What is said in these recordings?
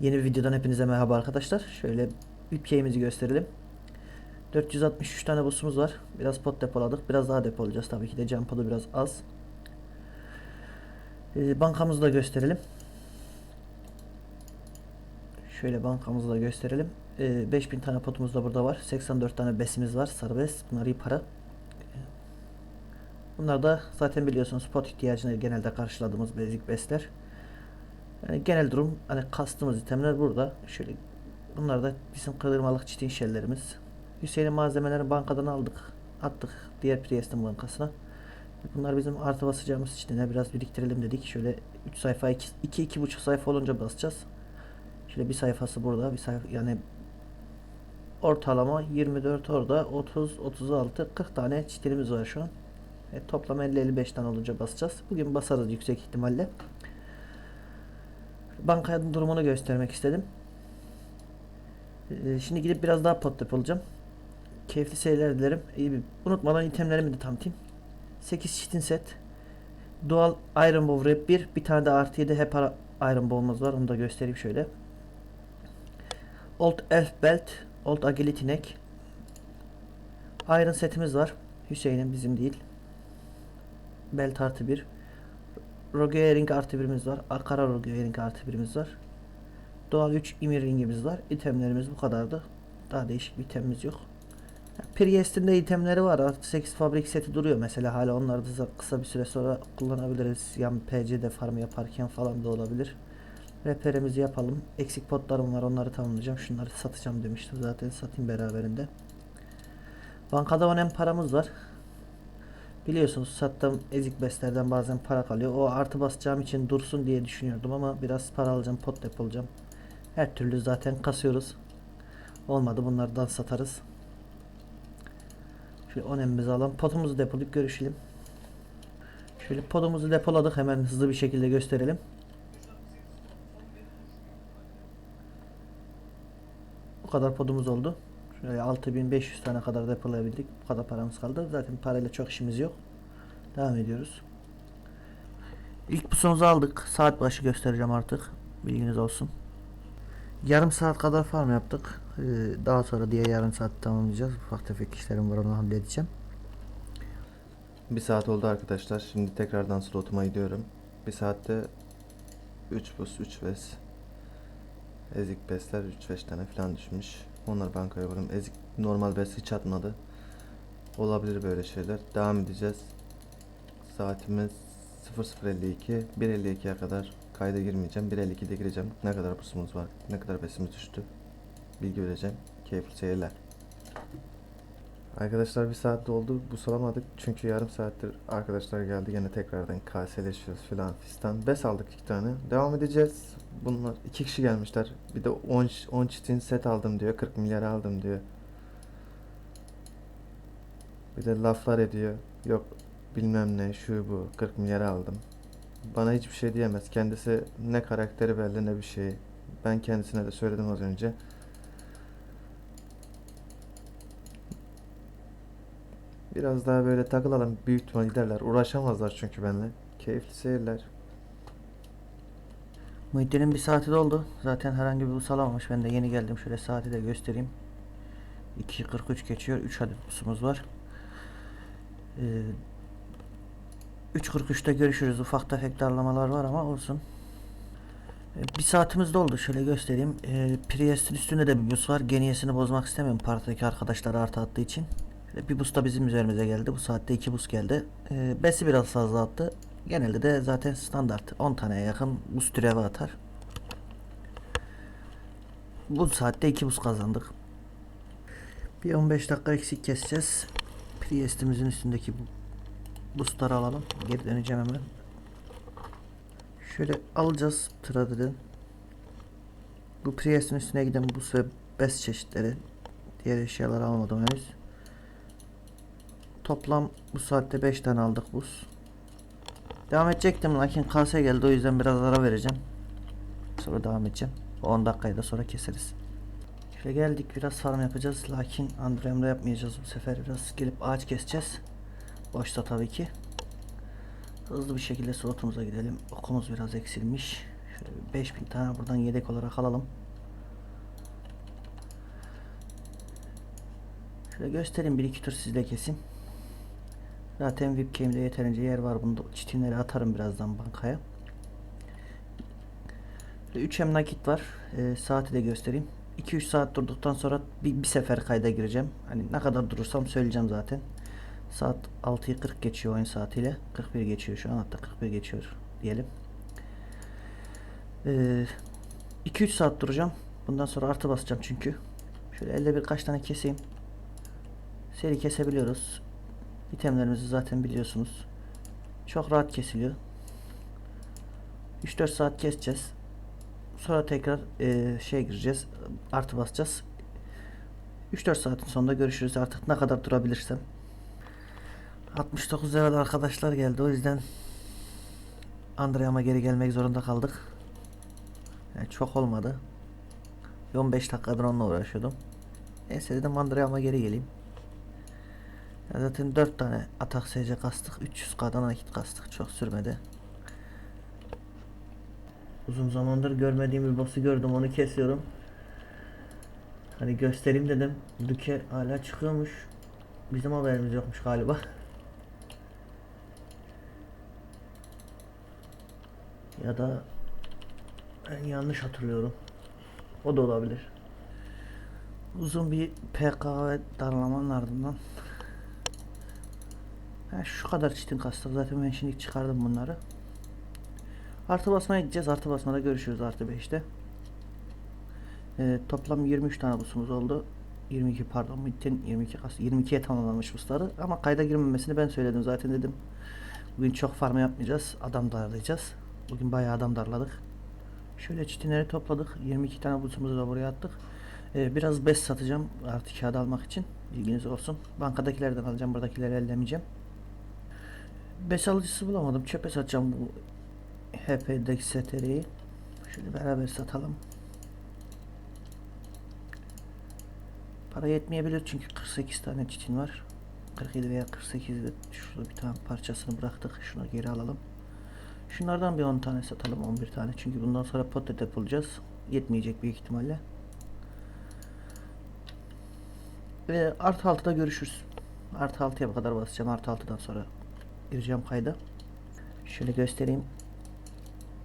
Yeni bir videodan hepinize merhaba arkadaşlar. Şöyle ülkemizi gösterelim. 463 tane busumuz var. Biraz pot depoladık. Biraz daha depolayacağız tabii ki de. Can biraz az. Ee, bankamızı da gösterelim. Şöyle bankamızı da gösterelim. Ee, 5000 tane potumuz da burada var. 84 tane besimiz var. Sarı bes. Bunlar iyi para. Bunlar da zaten biliyorsunuz pot ihtiyacını genelde karşıladığımız basic besler. Yani genel durum hani kastımız itemler burada. Şöyle bunlar da bizim kırılmalık çitin şellerimiz. Hüseyin'in malzemelerini bankadan aldık. Attık diğer Priest'in bankasına. Bunlar bizim artı basacağımız çitine biraz biriktirelim dedik. Şöyle 3 sayfa 2 2 2,5 sayfa olunca basacağız. Şöyle bir sayfası burada, bir sayfa yani ortalama 24 orada 30 36 40 tane çitilimiz var şu an. E, toplam 50-55 tane olunca basacağız. Bugün basarız yüksek ihtimalle. Bankanın durumunu göstermek istedim. E, şimdi gidip biraz daha pot yapacağım. Keyifli seyirler dilerim. İyi bir, unutmadan itemlerimi de tanıtayım. 8 çitin set. Dual Iron Bow Rep 1. Bir tane de artı 7 hep Iron Bow'umuz var. Onu da göstereyim şöyle. Old Elf Belt. Old Agility Neck. Iron setimiz var. Hüseyin'in bizim değil. Belt artı 1. Rogue Earring artı birimiz var. Akara Rogue Earring artı birimiz var. Doğal 3 imir ringimiz var. İtemlerimiz bu kadardı. Daha değişik bir itemimiz yok. Priest'in de itemleri var. Artı 8 fabrik seti duruyor mesela. Hala onları da kısa bir süre sonra kullanabiliriz. Yan PC'de farm yaparken falan da olabilir. Reperimizi yapalım. Eksik potlarım var. Onları tamamlayacağım. Şunları satacağım demiştim. Zaten satayım beraberinde. Bankada önem paramız var. Biliyorsunuz sattığım ezik beslerden bazen para kalıyor. O artı basacağım için dursun diye düşünüyordum ama biraz para alacağım, pot depolacağım. Her türlü zaten kasıyoruz. Olmadı bunlardan satarız. Şöyle önemimizi alalım. Potumuzu depolayıp görüşelim. Şöyle potumuzu depoladık. Hemen hızlı bir şekilde gösterelim. Bu kadar podumuz oldu. Şöyle 6500 tane kadar depolayabildik. Bu kadar paramız kaldı. Zaten parayla çok işimiz yok. Devam ediyoruz. İlk pusumuzu aldık. Saat başı göstereceğim artık. Bilginiz olsun. Yarım saat kadar farm yaptık. Ee, daha sonra diye yarım saat tamamlayacağız. Ufak tefek işlerim var onu halledeceğim. Bir saat oldu arkadaşlar. Şimdi tekrardan slotuma gidiyorum. Bir saatte 3 bus, 3 bes. Ezik besler 3-5 tane falan düşmüş. Onları bankaya koyalım. Ezik normal bes hiç atmadı. Olabilir böyle şeyler. Devam edeceğiz. Saatimiz 00.52. 1.52'ye kadar kayda girmeyeceğim. 1.52'de gireceğim. Ne kadar busumuz var, ne kadar besimiz düştü. Bilgi vereceğim. Keyifli seyirler. Arkadaşlar bir saat doldu. Bu salamadık. Çünkü yarım saattir arkadaşlar geldi. Yine tekrardan kaseleşiyoruz filan fistan. Bes aldık iki tane. Devam edeceğiz. Bunlar iki kişi gelmişler. Bir de 10 10 çitin set aldım diyor. 40 milyar aldım diyor. Bir de laflar ediyor. Yok bilmem ne şu bu 40 milyar aldım. Bana hiçbir şey diyemez. Kendisi ne karakteri belli ne bir şey. Ben kendisine de söyledim az önce. Biraz daha böyle takılalım. Büyük ihtimal giderler. Uğraşamazlar çünkü benimle. Keyifli seyirler. Muhittin'in bir saati doldu. Zaten herhangi bir bus alamamış. Ben de yeni geldim. Şöyle saati de göstereyim. 2.43 geçiyor. 3 adet busumuz var. Ee, 3.43'te görüşürüz. Ufak tefek darlamalar var ama olsun. Ee, Bir saatimiz doldu. Şöyle göstereyim. Ee, Priest'in üstünde de bir bus var. Geniyesini bozmak istemiyorum. Partideki arkadaşlar artı attığı için. Bir bus da bizim üzerimize geldi. Bu saatte iki bus geldi. Ee, Besi biraz fazla attı. Genelde de zaten standart 10 taneye yakın buz türevi atar. Bu saatte 2 buz kazandık. Bir 15 dakika eksik keseceğiz. Priest'imizin üstündeki bu busları alalım. Geri döneceğim hemen. Şöyle alacağız Trader'ı. Bu Priest'in üstüne giden buz ve bes çeşitleri. Diğer eşyaları almadım henüz. Toplam bu saatte 5 tane aldık buz. Devam edecektim lakin kase geldi o yüzden biraz ara vereceğim. Sonra devam edeceğim. O 10 dakikayı da sonra keseriz. Şöyle geldik biraz farm yapacağız lakin Andrem'de yapmayacağız bu sefer biraz gelip ağaç keseceğiz. Boşta tabii ki. Hızlı bir şekilde slotumuza gidelim. Okumuz biraz eksilmiş. Şöyle bir 5000 tane buradan yedek olarak alalım. Şöyle göstereyim bir iki tur sizle kesin. Zaten webcam'de yeterince yer var. Bunda çitinleri atarım birazdan bankaya. 3M nakit var. Ee, saati de göstereyim. 2-3 saat durduktan sonra bir, bir sefer kayda gireceğim. Hani ne kadar durursam söyleyeceğim zaten. Saat 6'yı 40 geçiyor oyun saatiyle. 41 geçiyor şu an hatta 41 geçiyor diyelim. Ee, 2-3 saat duracağım. Bundan sonra artı basacağım çünkü. Şöyle elde birkaç tane keseyim. Seri kesebiliyoruz. İtemlerimizi zaten biliyorsunuz. Çok rahat kesiliyor. 3-4 saat keseceğiz. Sonra tekrar eee şey gireceğiz. Artı basacağız. 3-4 saatin sonunda görüşürüz artık ne kadar durabilirsem. 69 level arkadaşlar geldi o yüzden Andream'a geri gelmek zorunda kaldık. Yani çok olmadı. Bir 15 dakikadır onunla uğraşıyordum. Neyse dedim Andream'a geri geleyim. Zaten 4 tane atak SC kastık. 300 kadar nakit kastık. Çok sürmedi. Uzun zamandır görmediğim bir boss'u gördüm. Onu kesiyorum. Hani göstereyim dedim. Lüke hala çıkıyormuş. Bizim haberimiz yokmuş galiba. Ya da ben yanlış hatırlıyorum. O da olabilir. Uzun bir PK ve darlamanın ardından Ha, şu kadar çitin kastık. Zaten ben şimdi çıkardım bunları. Artı basmaya gideceğiz. Artı basmada görüşürüz artı 5'te. Ee, toplam 23 tane busumuz oldu. 22 pardon. Muhittin 22 kas 22'ye tamamlanmış busları. Ama kayda girmemesini ben söyledim zaten dedim. Bugün çok farm yapmayacağız. Adam darlayacağız. Bugün bayağı adam darladık. Şöyle çitinleri topladık. 22 tane busumuzu da buraya attık. Ee, biraz bez satacağım artı kağıt almak için. Bilginiz olsun. Bankadakilerden alacağım. Buradakileri ellemeyeceğim. Beş alıcısı bulamadım. Çöpe satacağım bu HP'deki STR'yi. Şöyle beraber satalım. Para yetmeyebilir çünkü 48 tane çitin var. 47 veya 48 de şurada bir tane parçasını bıraktık. Şunu geri alalım. Şunlardan bir 10 tane satalım. 11 tane. Çünkü bundan sonra patates bulacağız. Yetmeyecek büyük ihtimalle. Ve artı 6'da görüşürüz. Artı 6'ya kadar basacağım. Artı 6'dan sonra gireceğim kayda. Şöyle göstereyim.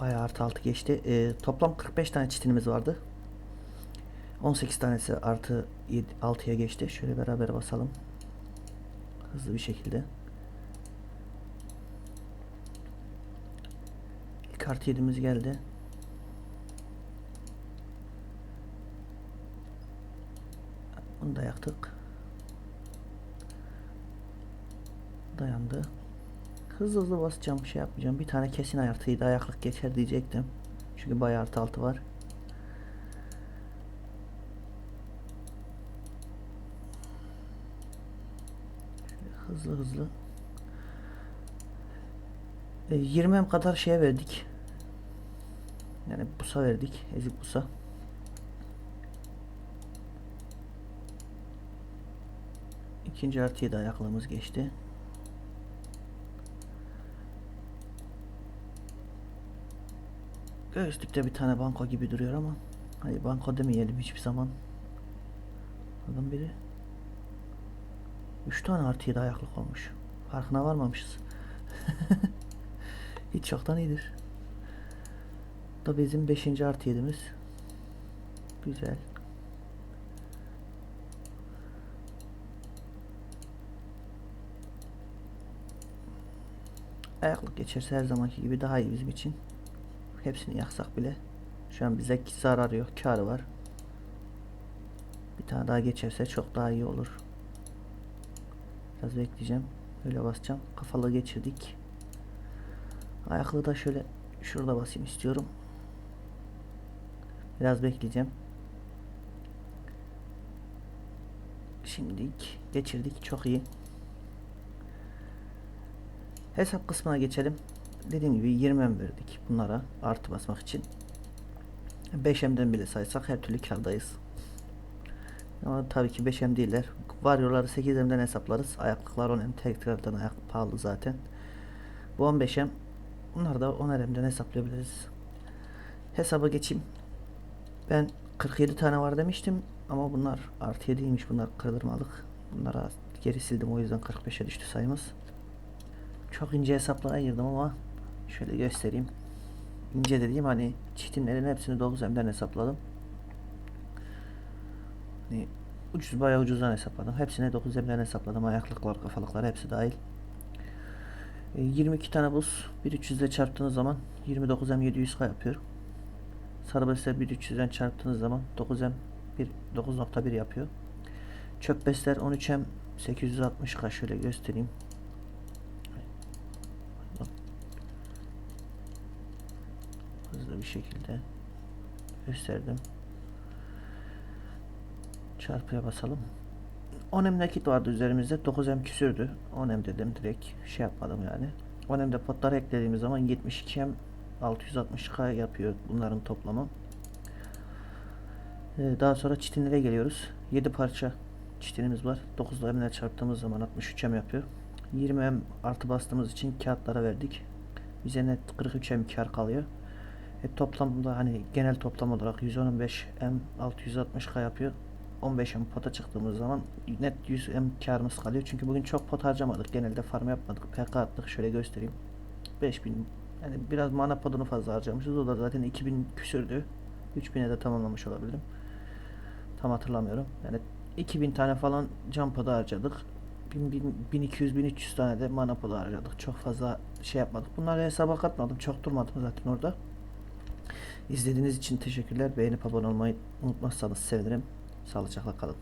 Bayağı artı 6 geçti. Ee, toplam 45 tane çitinimiz vardı. 18 tanesi artı 6'ya geçti. Şöyle beraber basalım. Hızlı bir şekilde. İlk artı 7'miz geldi. Bunu da yaktık. Dayandı. Hızlı hızlı basacağım şey yapmayacağım. Bir tane kesin artıydı ayaklık geçer diyecektim. Çünkü bayağı artı altı var. Hızlı hızlı. E, 20 kadar şeye verdik. Yani busa verdik. Ezik busa. İkinci artıya da ayaklığımız geçti. Göğüslükte bir tane banko gibi duruyor ama Hayır banko demeyelim hiçbir zaman. Adam biri 3 tane artı 7 ayaklık olmuş. Farkına varmamışız. Hiç çoktan iyidir. Da bizim 5. artı 7'miz Güzel. Ayaklık geçerse her zamanki gibi daha iyi bizim için Hepsini yaksak bile şu an bize zararı yok, karı var. Bir tane daha geçerse çok daha iyi olur. Biraz bekleyeceğim. Öyle basacağım. Kafalı geçirdik. Ayaklı da şöyle şurada basayım istiyorum. Biraz bekleyeceğim. Şimdilik geçirdik. Çok iyi. Hesap kısmına geçelim dediğim gibi 20 verdik bunlara artı basmak için 5M'den bile saysak her türlü kardayız ama tabii ki 5M değiller varyoları 8M'den hesaplarız ayaklıklar 10M tekrardan ayak pahalı zaten bu 15M bunlar da 10M'den hesaplayabiliriz Hesaba geçeyim. Ben 47 tane var demiştim ama bunlar artı 7'ymiş. Bunlar kırdırmalık. Bunlara geri sildim o yüzden 45'e düştü sayımız. Çok ince hesaplara girdim ama şöyle göstereyim. İnce dediğim hani çitinlerin hepsini 9M'den hesapladım. Hani ucuz bayağı ucuzdan hesapladım. Hepsine 9M'den hesapladım. Ayaklıklar, kafalıklar hepsi dahil. E, 22 tane buz 1300 ile çarptığınız zaman 29M 700K yapıyor. Sarı besler 1300'den çarptığınız zaman 9M 1 9.1 yapıyor. Çöp besler 13M 860K şöyle göstereyim. Hızlı bir şekilde gösterdim. Çarpıya basalım. 10M nakit vardı üzerimizde. 9M küsürdü. 10M dedim direkt şey yapmadım yani. 10M'de potları eklediğimiz zaman 72M 660K yapıyor bunların toplamı. Ee, daha sonra çitinlere geliyoruz. 7 parça çitinimiz var. 9 M'le çarptığımız zaman 63M yapıyor. 20M artı bastığımız için kağıtlara verdik. Bize net 43M kar kalıyor. E, toplamda hani genel toplam olarak 115M 660K yapıyor. 15M pota çıktığımız zaman net 100M karımız kalıyor. Çünkü bugün çok pot harcamadık. Genelde farm yapmadık. PK attık. Şöyle göstereyim. 5000 yani biraz mana podunu fazla harcamışız. O da zaten 2000 küsürdü. 3000'e de tamamlamış olabilirim. Tam hatırlamıyorum. Yani 2000 tane falan can podu harcadık. 1200-1300 tane de mana podu harcadık. Çok fazla şey yapmadık. Bunları hesaba katmadım. Çok durmadım zaten orada. İzlediğiniz için teşekkürler. Beğenip abone olmayı unutmazsanız sevinirim. Sağlıcakla kalın.